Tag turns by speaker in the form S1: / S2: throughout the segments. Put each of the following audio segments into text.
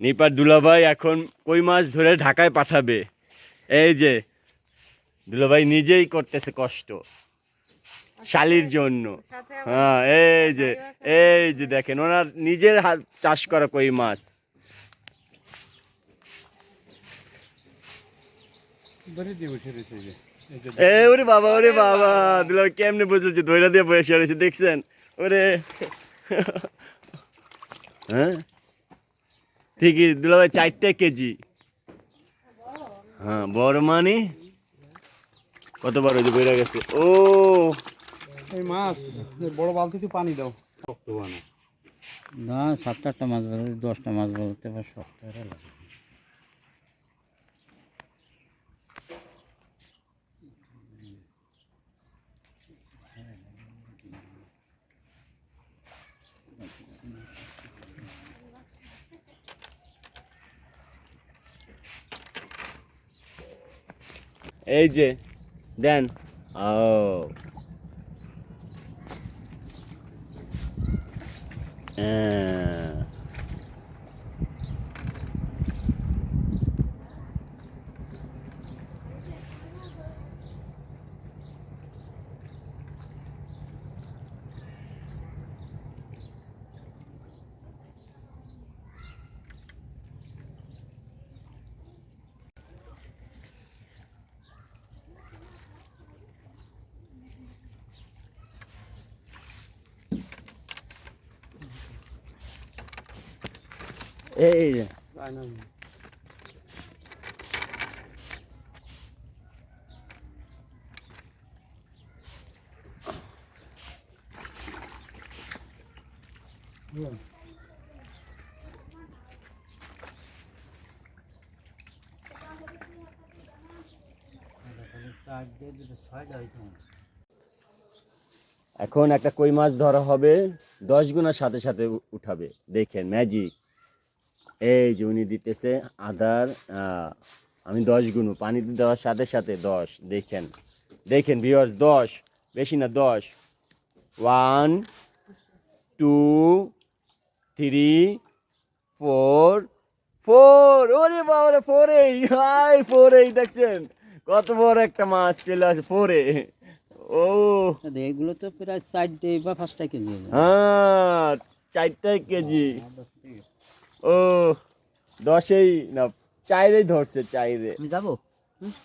S1: নিপার দুলাভাই এখন কই মাছ ধরে ঢাকায় পাঠাবে। এই যে দুলাভাই নিজেই করতেছে কষ্ট। শালির জন্য। হ্যাঁ এই যে এই যে দেখেন ওনার নিজের হাত চাষ করা কই মাছ। এ ওরে বাবা ওরে বাবা দুলাভাই কেমনে যে ধৈর্য দিয়ে বসে রয়েছে দেখছেন? ওরে। হ্যাঁ? ঠিকই দুলাভাই চারটে কেজি। হ্যাঁ বড় মানে। কত বড় যে বেড়ে গেছে। ও!
S2: এই মাছ বড় বড় বালতিতে পানি দাও। শক্ত বানা
S3: না সাতটা আটটা মাছ ধরতে দশটা মাছ ধরতে পারে শক্ত হয়ে লাগে
S1: এই যে দেন ও হ্যাঁ। এই এখন একটা কই মাছ ধরা হবে দশ গুণার সাথে সাথে উঠাবে। দেখেন ম্যাজিক এই যে উনি দিতেছে আদার আমি দশ গুণ পানিতে দেওয়ার সাথে সাথে দশ দেখেন। দেখেন ভিওর্স দশ বেশি না দশ। One two three four four ওরে বাবারে ফোরেই হাই ফোরেই দেখছেন? কত বড় একটা মাছ চলে আসে ফোরে ও।
S3: এগুলো তো প্রায় চারটে বা পাঁচটা কেজি।
S1: হ্যাঁ চারটাই কেজি। ও দশেই না চাইরেই ধরছে চাইরে।
S3: আমি যাব?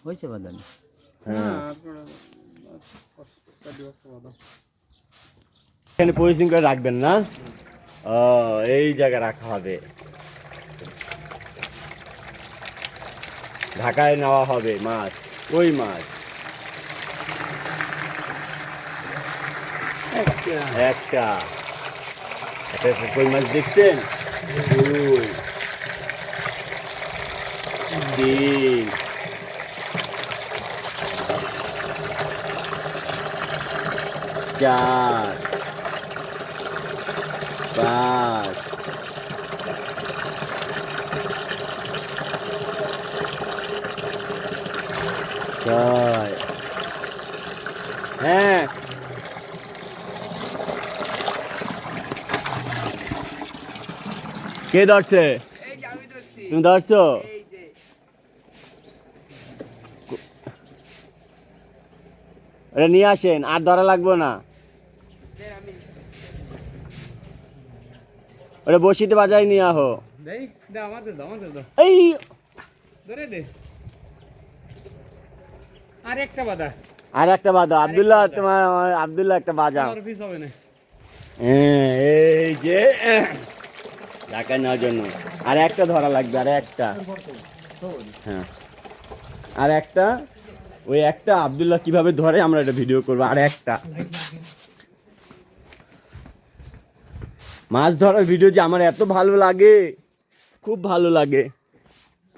S3: হয়েছে
S1: হ্যাঁ। এখানে পজিশন করে রাখবেন না? ও এই জায়গায় রাখা হবে। ঢাকায় নেওয়া হবে মাছ কই মাছ? একটা। একটা। একটা কই মাছ দেখছেন? দুই তিন চার পাঁচ ছয় হ্যাঁ কে ধরছে? তুমি ধরছো? নিয়ে আসেন আর ধরা লাগবো না। ওটা বসিতে বাজাই নিয়ে আহো। এই!
S2: ধরে দে। আর একটা বাদা।
S1: আর একটা বাজা আব্দুল্লাহ তোমার আব্দুল্লাহ একটা
S2: বাজা। হবে না।
S1: হ্যাঁ, এই যে ঢাকা নেওয়ার জন্য। আর একটা ধরা লাগবে, আর একটা। হ্যাঁ। আর একটা, ওই একটা আব্দুল্লাহ কীভাবে ধরে আমরা এটা ভিডিও করব, আর একটা। মাছ ধরার ভিডিও যে আমার এত ভালো লাগে, খুব ভালো লাগে।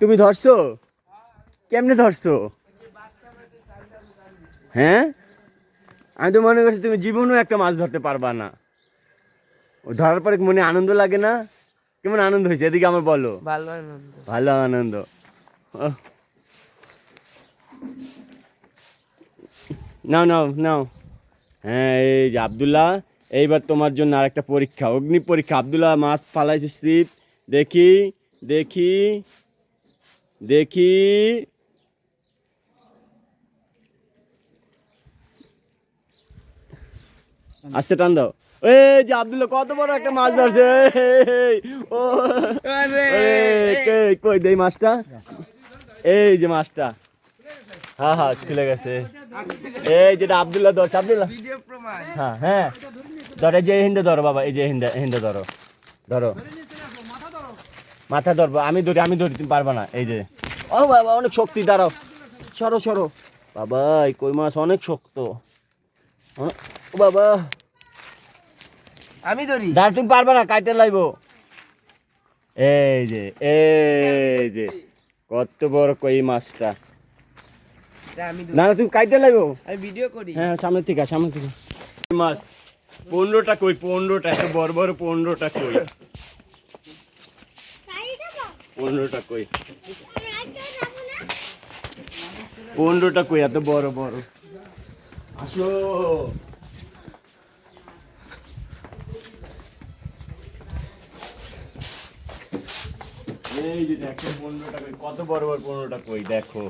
S1: তুমি ধরছো? কেমনে ধরছো? হ্যাঁ? আমি তো মনে করছি তুমি জীবনেও একটা মাছ ধরতে পারবা না। ধরার পরে মনে আনন্দ লাগে না? কেমন আনন্দ হয়েছে? এদিকে আমার বলো।
S4: ভালো আনন্দ।
S1: ভালো আনন্দ। নাও নাও নাও। হ্যাঁ এই যে আবদুল্লাহ এইবার তোমার জন্য আরেকটা পরীক্ষা অগ্নি পরীক্ষা। আবদুল্লাহ মাছ ফালাইছে ছিপ। দেখি দেখি দেখি। আস্তে টান দাও। এই যে আব্দুল্লাহ কত বড় একটা মাছ ধরছে? ও কই- দেই মাছটা? এই যে মাছটা। হ্যাঁ হ্যাঁ খুলে গেছে। এই যেটা আব্দুল্লাহ ধরছে আব্দুল্লাহ। হ্যাঁ হ্যাঁ। ধরো এই যে হিন্দে ধরো বাবা এই যে হিন্দে হিন্দে ধরো। ধরো। মাথা ধরবো আমি ধরি আমি ধরি তুমি পারবা না এই যে। ও বাবা অনেক শক্তি দাঁড়াও। সরো সরো। বাবা এই কই মাছ অনেক শক্ত। ও বাবা।
S4: আমি ধরি।
S1: দাঁড় তুমি পারবা না কাইটে লাইবো। এই যে এই যে কত বড় কই মাছটা। না তুমি কাইটে লাইবো?
S4: আমি ভিডিও করি।
S1: হ্যাঁ সামনে থেকে সামনে থেকে। মাছ পনেরোটা কই পনেরোটা এত বড় বড় পনেরোটা কই? পনেরোটা কই? পনেরোটা কই এত বড় বড়? আসো। এই যে দেখো পনেরোটা কই কত বড় বড় পনেরোটা কই দেখো।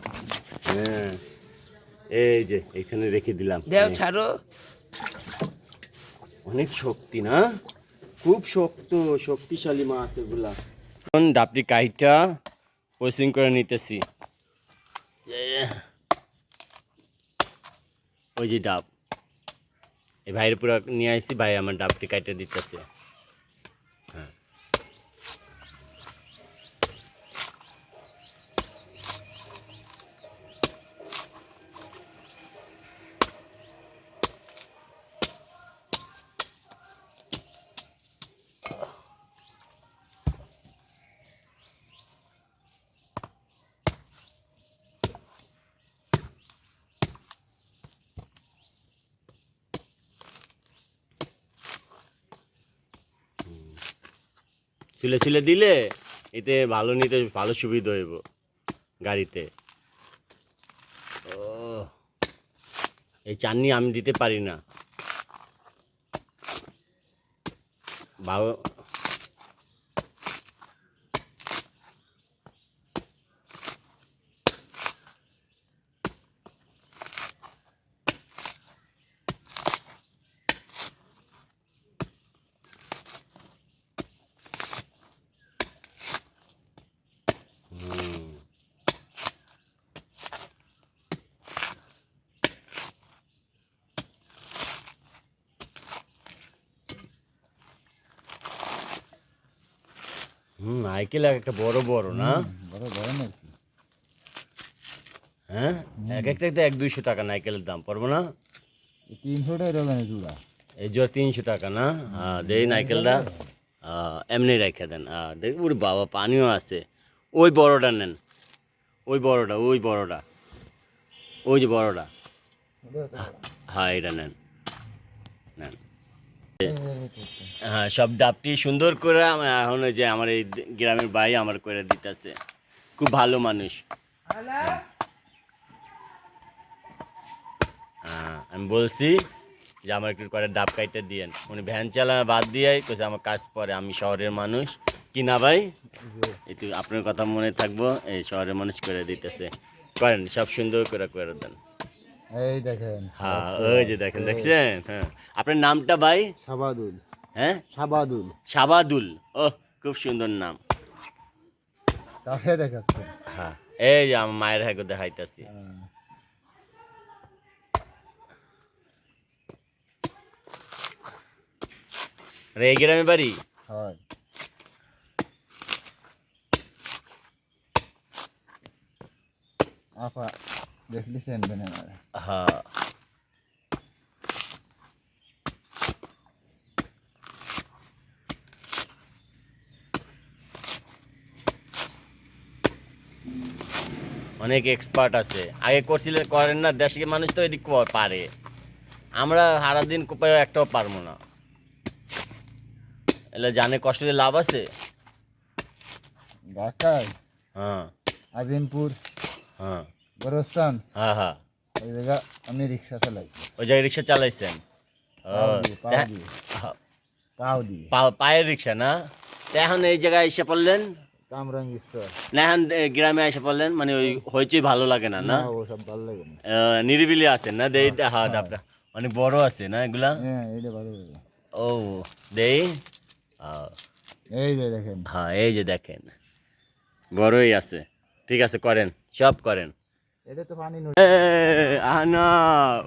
S1: হ্যাঁ। এই যে এখানে রেখে দিলাম।
S4: দেও
S1: হ্যাঁ।
S4: ছাড়ো।
S1: অনেক শক্তি না? খুব শক্ত শক্তিশালী মাছ এগুলা। এখন ডাবটি কাইটা পরিশ্রম করে নিতেছি। ওই যে ডাব। এই ভাইয়ের পুরো নিয়ে আসছি ভাই আমার ডাবটি কাইটা দিতেছে। হ্যাঁ। সিলে চুলে দিলে এতে ভালো নিতে ভালো সুবিধা হইব গাড়িতে। ও, এই চাননি আমি দিতে পারি না। বাবা হুম। হুম নাইকেল একটা বড় বড় না?
S3: বড় বড় নাকি?
S1: হ্যাঁ? এক একটা তো এক দুইশো টাকা নাইকেলের দাম পড়ব না?
S3: তিনশো টাকা জোড়া?
S1: এই জোর তিনশো টাকা না? হ্যাঁ দেই নাইকেলটা। এমনি রেখে দেন। হ্যাঁ দেখ ওরে বাবা পানিও আছে। ওই বড়টা নেন। ওই বড়টা ওই বড়টা। ওই যে বড়টা। হ্যাঁ এটা নেন। নেন। হ্যাঁ সব ডাবটি সুন্দর করে এখন যে আমার এই গ্রামের ভাই আমার করে দিতেছে। খুব ভালো মানুষ। হ্যাঁ আমি বলছি যে আমার একটু করে ডাব কাইটে দিয়েন। উনি ভ্যান চালা বাদ দিয়ে কইছে আমার কাজ পরে আমি শহরের মানুষ। কি না ভাই? একটু আপনার কথা মনে থাকব এই শহরের মানুষ করে দিতেছে। করেন সব সুন্দর করে করে দেন।
S3: এই দেখেন
S1: হ্যাঁ ওই যে দেখেন দেখছেন? হ্যাঁ। আপনার নামটা ভাই?
S3: সাবাদুল
S1: হ্যাঁ?
S3: সাবাদুল
S1: শাবাদুল। ও খুব সুন্দর নাম।
S3: কাকে দেখাচ্ছে।
S1: হ্যাঁ এই যে আমার মায়ের হ্যাঁ দেখাইতেছি। আরে এই গ্রামে বাড়ি?
S3: হয়। আপা দেখলিছেন বেনে
S1: হ্যাঁ অনেক এক্সপার্ট আছে। আগে করছিলেন করেন না দেশের মানুষ তো এদিক পারে। আমরা সারাদিন কোপায় একটাও পারব না। এলে জানে কষ্ট দিয়ে লাভ আছে?
S3: ঢাকায়।
S1: হ্যাঁ।
S3: আজিমপুর।
S1: হ্যাঁ।
S3: গোরস্থান
S1: হ্যাঁ হ্যাঁ।
S3: ওই জায়গা আমি রিক্সা চালাই
S1: ওই জায়গায় রিক্সা চালাইছেন?
S3: পাও দিয়ে
S1: হ্যাঁ, পায়ের রিক্সা না? এখন এই জায়গায় এসে পড়লেন? না এখন গ্রামে এসে পড়লেন? মানে ওই হইচই ভালো লাগে না না?
S5: ওসব ভালো লাগে না।
S1: নিরিবিলি আছে না? দেই হ্যাঁ ডাবটা অনেক বড় আছে না এগুলা?
S5: হ্যাঁ এটা ভালো লাগে।
S1: ও দেই।
S5: এই যে দেখেন।
S1: হ্যাঁ এই যে দেখেন। বড়ই আছে। ঠিক আছে করেন। সব করেন।
S5: এটা তো পানি
S1: আহনাব।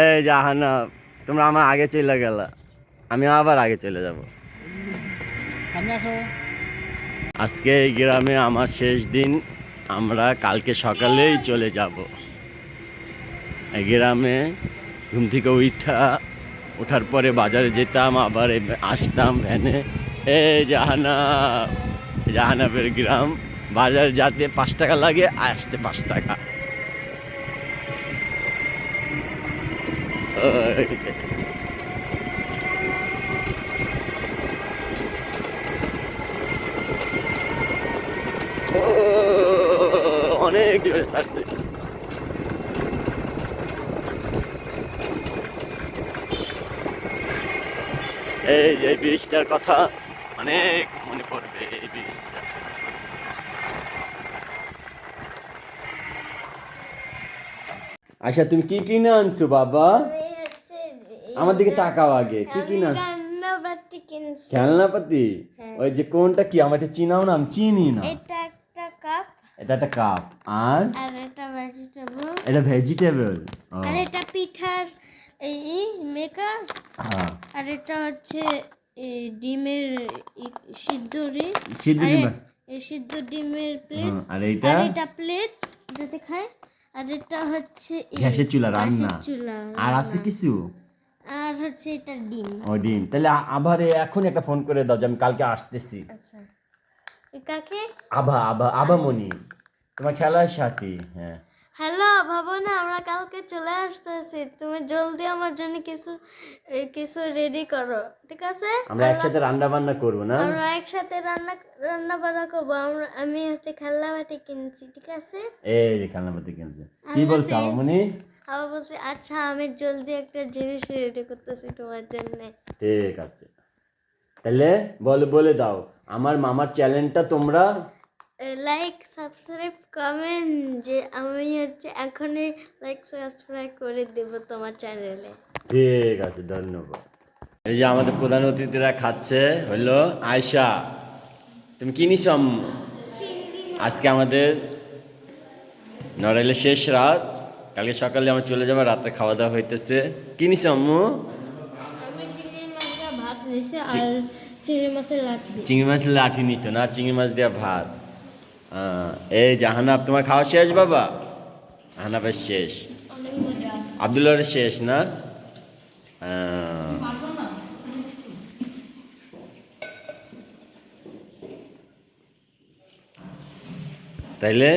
S1: এই যে আহনাব তোমরা আমার আগে চলে গেল। আমি আবার আগে চলে যাব। আজকে এই গ্রামে আমার শেষ দিন। আমরা কালকে সকালেই চলে যাব। এই গ্রামে ঘুম থেকে উঠা ওঠার পরে বাজারে যেতাম আবার আসতাম ভ্যানে। এ জাহানাব জাহানাবের গ্রাম। বাজার যাতে পাঁচ টাকা লাগে, আসতে পাঁচ টাকা। অনেক আসছে। এই যে ব্রিজটার কথা, অনেক মনে পড়বে এই ব্রিজটা আচ্ছা তুমি কি কিনে আনছো বাবা? আমার দিকে তাকাও আগে। কি কিনে খেলনাপাতি ওই যে কোনটা কি? আমার এটা চিনাও না আমি চিনি না।
S6: এটা একটা কাপ।
S1: এটা একটা কাপ। আর?
S6: আর এটা ভেজিটেবল
S1: এটা ভেজিটেবল
S6: আর এটা পিঠার এই মেকার
S1: হ্যাঁ।
S6: আর এটা হচ্ছে ডিমের ই- সিদ্ধ ডিম।
S1: সিদ্ধ
S6: ডিমের প্লেট
S1: আর এইটা?
S6: আর এটা প্লেট যাতে খায়। আর এটা হচ্ছে
S1: গ্যাসের চুলা রান্না। আর আছে কিছু?
S6: আর হচ্ছে এটা ডিম।
S1: ও ডিম। তাহলে আবার এখন একটা ফোন করে দাও যে আমি কালকে আসতেছি।
S6: আচ্ছা। কাকে?
S1: আভা আভা মনি তোমার খেলার সাথী হ্যাঁ।
S6: হ্যালো ভাবনা আমরা কালকে চলে আসতেছি। তুমি জলদি আমার জন্য কিছু কিছু রেডি করো ঠিক আছে?
S1: আমরা একসাথে রান্না বান্না করব না?
S6: আমরা একসাথে রান্না রান্না বান্না করব। আমরা আমি হচ্ছে খেলনা বাটি কিনছি ঠিক আছে?
S1: এই যে খেলনাপাতি কিনছে। কি বলছো
S6: হাফেজ। আবার বলছি আচ্ছা আমি জলদি একটা জিনিস রেডি করতেছি তোমার জন্য।
S1: ঠিক আছে। তাহলে বলে বলে দাও আমার মামার চ্যালেঞ্জটা তোমরা
S6: লাইক সাবস্ক্রাইব কমেন্ট যে আমি হচ্ছে এখনই লাইক সাবস্ক্রাইব করে দেব তোমার চ্যানেলে
S1: ঠিক আছে ধন্যবাদ। এই যে আমাদের প্রধান অতিথিরা খাচ্ছে হলো আয়শা। তুমি কি নিছো আজকে আমাদের নড়াইলের শেষ রাত। কালকে সকালে আমরা চলে যাব রাত্রে খাওয়া দাওয়া হইতেছে। কি নিছো আম্মু?
S6: চিংড়ি মাছের লাঠি।
S1: নিছো না? চিংড়ি মাছ দেওয়া ভাত। এই জাহানাব তোমার খাওয়া শেষ, বাবা? হানাফের শেষ। আবদুল্লাহর শেষ, না? তাইলে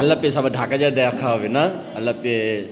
S1: আল্লাহ পেস আবার ঢাকা যা দেখা হবে, না? আল্লাহ পেস